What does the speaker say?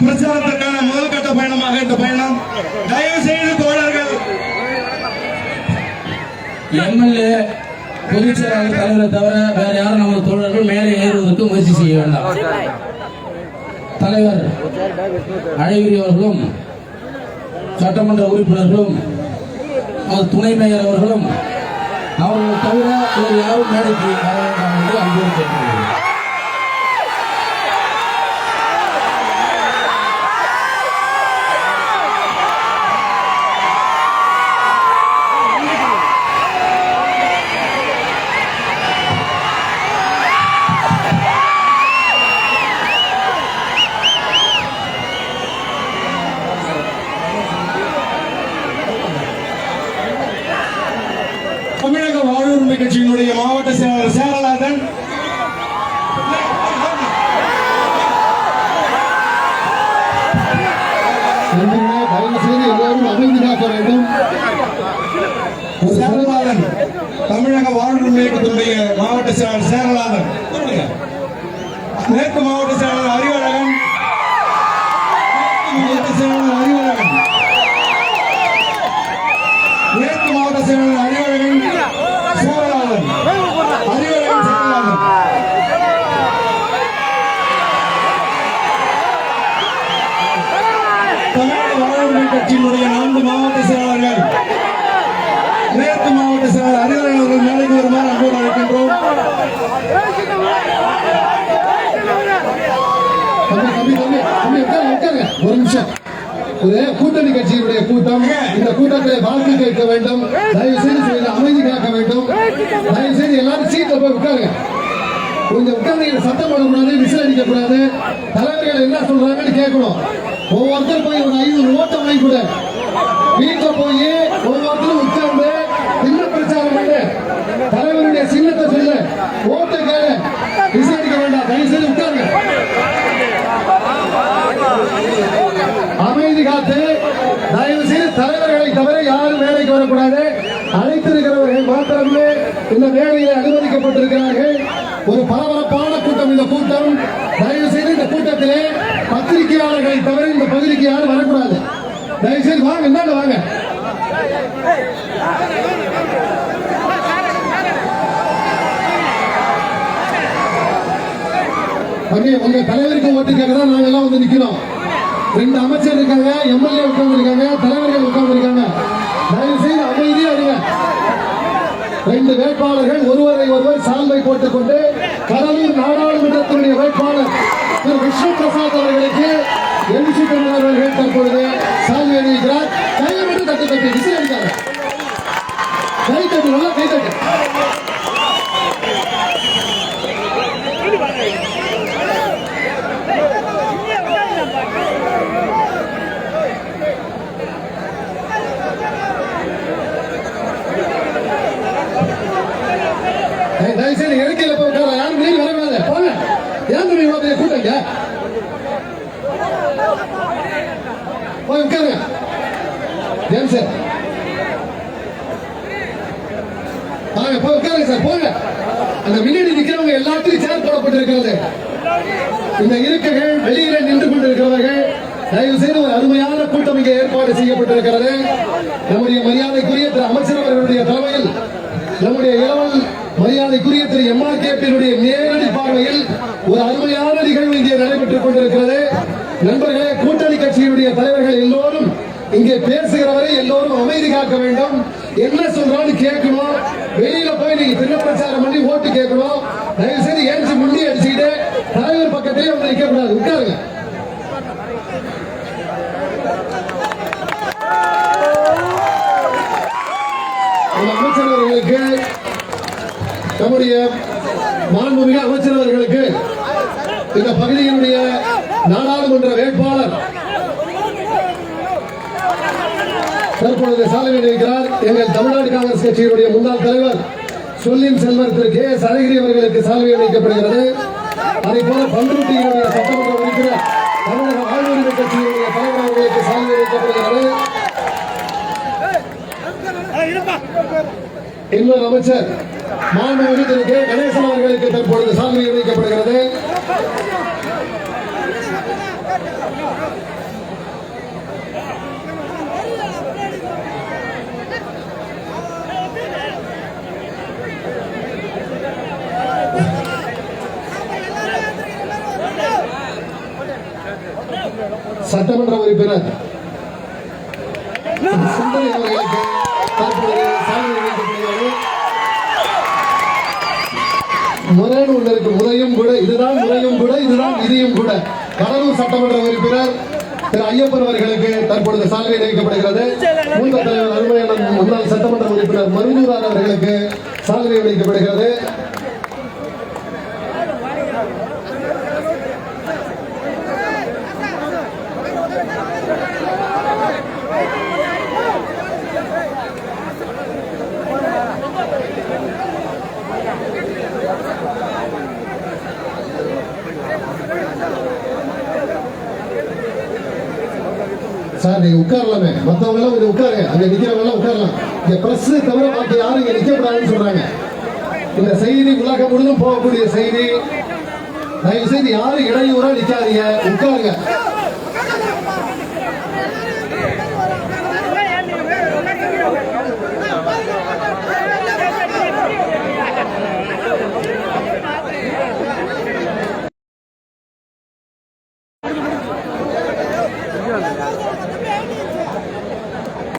பிரச்சாரத்திற்கான முதல்கட்ட பயணமாக இந்த பயணம். தயவு செய்து தோழர்கள். எம்எல்ஏ பொதுச் செயலாளர் தலைவரை தவிர வேற யாரும் நமது தோழர்கள் மேலே ஏறுவதற்கு முயற்சி செய்ய வேண்டாம். தலைவர் அழகிரி அவர்களும் சட்டமன்ற உறுப்பினர்களும் துணை மேயர் அவர்களும் அவர்கள் தவிர வேறு யாரும் மேடைக்கு வர வேண்டாம் என்று அன்போடு கட்சியினுடைய மாவட்ட செயலாளர் சேரலாதன். நண்பர்களே தமிழக வாழ்வு இயக்கத்தினுடைய மாவட்ட செயலாளர் சேரலாதன். மேற்கு மாவட்ட செயலாளர் அறிவழகன் மேற்கு மாவட்ட செயலாளர் அறிவழகன் மேற்கு மாவட்ட செயலாளர் அறிவழகன் சேரலாதன் அறிவழகன் சேரலாதன் தமிழக வாழ்வுரிமை கட்சியினுடைய நான்கு மாவட்ட செயலாளர்கள் மேற்கு மாவட்ட செயலாளர் அவர்கள் மேலைக்கு வருமாறு அன்போடு அழைக்கின்றோம். ஒரு நிமிஷம். ஒரு கூட்டணி கட்சியினுடைய கூட்டம். இந்த கூட்டத்தில் வாக்கு கேட்க வேண்டும். தயவு செய்து அமைதி காக்க வேண்டும். தயவு செய்து எல்லாரும் சீட்ல போய் உட்காருங்க கொஞ்சம் உட்கார்ந்து சத்தம் போடக்கூடாது விசில் அடிக்க கூடாது. தலைவர்கள் என்ன சொல்றாங்கன்னு கேட்கணும். ஒவ்வொருத்தரும் போய் ஒரு ஐநூறு ஓட்டம் வாங்கி கூட. வீட்டுல போய் ஒவ்வொருத்தரும் உட்கார்ந்து சின்ன பிரச்சாரம் பண்ணு தலைவருடைய சின்னத்தை சொல்லு ஓட்டு கேளு விசில் அடிக்க வேண்டாம் தயவு செய்து உட்காருங்க அமைதி காத்து தயவு செய்து தலைவர்களை தவிர யாரும் மேடைக்கு வரக்கூடாது அழைத்திருக்கிறவர்கள் மாத்திரமே இந்த மேடையில் அனுமதிக்கப்பட்டிருக்கிறார்கள் ஒரு பரபரப்பான கூட்டம் இந்த கூட்டம். தயவு செய்து இந்த கூட்டத்திலே பத்திரிகையாளர்களை தவிர இந்த பகுதிக்கு யாரும் வரக்கூடாது. தயவு செய்து வாங்க இந்தாண்ட வாங்க. உங்க தலைவருக்கு ஓட்டுக்காக தான் நாங்க எல்லாம் வந்து நிக்கிறோம். ரெண்டு அமைச்சர் இருக்காங்க எம்எல்ஏ உட்கார்ந்து இருக்காங்க தலைவர்கள் உட்கார்ந்து இருக்காங்க தயவு செய்து அமைதியா இருங்க. ரெண்டு வேட்பாளர்கள் ஒருவரை ஒருவர் சால்வை போட்டுக்கொண்டு கடலூர் நாடாளுமன்றத்தினுடைய வேட்பாளர் திரு விஷ்ணு பிரசாத் அவர்களுக்கு எம்சி கண்ணன் அவர்கள் தற்பொழுது சால்வை அணிவிக்கிறார் தயவு செய்து இறக்கையில போய் உட்கார யாரும் வெளியே வரக்கூடாது. போங்க. ஏன் தம்பி இவ்வளோ பெரிய போய் உட்காருங்க. ஏன் சார். வாங்க போய் உட்காருங்க சார். போங்க. அந்த முன்னாடி நிற்கிறவங்க எல்லாத்தையும் சேர் போடப்பட்டிருக்கிறது. இந்த இருக்கைகள் வெளியில நின்று கொண்டிருக்கிறவர்கள் தயவு செய்து ஒரு அருமையான கூட்டம் இங்கே ஏற்பாடு செய்யப்பட்டிருக்கிறது. நம்முடைய மரியாதைக்குரிய திரு அமைச்சர் அவர்களுடைய தலைமையில் நம்முடைய இளவல் மரியாதைக்குரிய திரு எம்ஆர் கேபியினுடைய நேரடி பார்வையில் ஒரு அருமையான நிகழ்வு இங்கே நடைபெற்றுக் கொண்டிருக்கிறது. நண்பர்களே கூட்டணி கட்சியினுடைய தலைவர்கள் எல்லோரும் இங்கே பேசுகிறவரை எல்லோரும் அமைதி காக்க வேண்டும். என்ன சொல்றான்னு கேட்கணும்? வெளியில போய் நீங்க திண்ண பிரச்சாரம் பண்ணி ஓட்டு கேட்கணும்? தயவு செய்து ஏஞ்சி முண்டி அடிச்சுக்கிட்டு தலைவர் பக்கத்திலே வந்து நிக்க கூடாது உட்காருங்க நம்ம அமைச்சர் அவர்களுக்கு நம்முடைய மாண்புமிகு அமைச்சர் அவர்களுக்கு இந்த பகுதியினுடைய நாடாளுமன்ற வேட்பாளர் தற்பொழுது சாலை இருக்கிறார். எங்கள் தமிழ்நாடு காங்கிரஸ் கட்சியினுடைய முன்னாள் தலைவர் சொல்லின் செல்வர் திரு கே எஸ் அழகிரி அவர்களுக்கு சால்வை அளிக்கப்படுகிறது அதே போல பண்ருட்டியினுடைய சட்டமன்ற உறுப்பினர் தமிழக வாழ்வுரிமை கட்சியினுடைய தலைவர் அவர்களுக்கு சால்வை அளிக்கப்படுகிறது இன்னொரு அமைச்சர் மாண்புமிகு திரு கே கணேசன் அவர்களுக்கு தற்பொழுது சாதனை அறிவிக்கப்படுகிறது சட்டமன்ற உறுப்பினர் இதுதான் முறையும் கூட இதுதான் விதியும் கூட. கடலூர் சட்டமன்ற உறுப்பினர் திரு ஐயப்பன் அவர்களுக்கு தற்பொழுது சால்வை அளிக்கப்படுகிறது. மூத்த தலைவர் அருமையான முன்னாள் சட்டமன்ற உறுப்பினர் மருதூரார் அவர்களுக்கு சால்வை அளிக்கப்படுகிறது. சார் நீங்க உட்காரலாமே. மத்தவங்க எல்லாம் கொஞ்சம் உட்காருங்க அங்க நிக்கிறவங்க எல்லாம் உட்காரலாம். இங்க பிரஸ் தவிர பாக்கி யாரும் இங்க நிக்க கூடாதுன்னு சொல்றாங்க. இந்த செய்தி உலகம் முழுதும் போகக்கூடிய செய்தி. தயவு செய்து யாரும் இடையூறா நிக்காதீங்க. உட்காருங்க.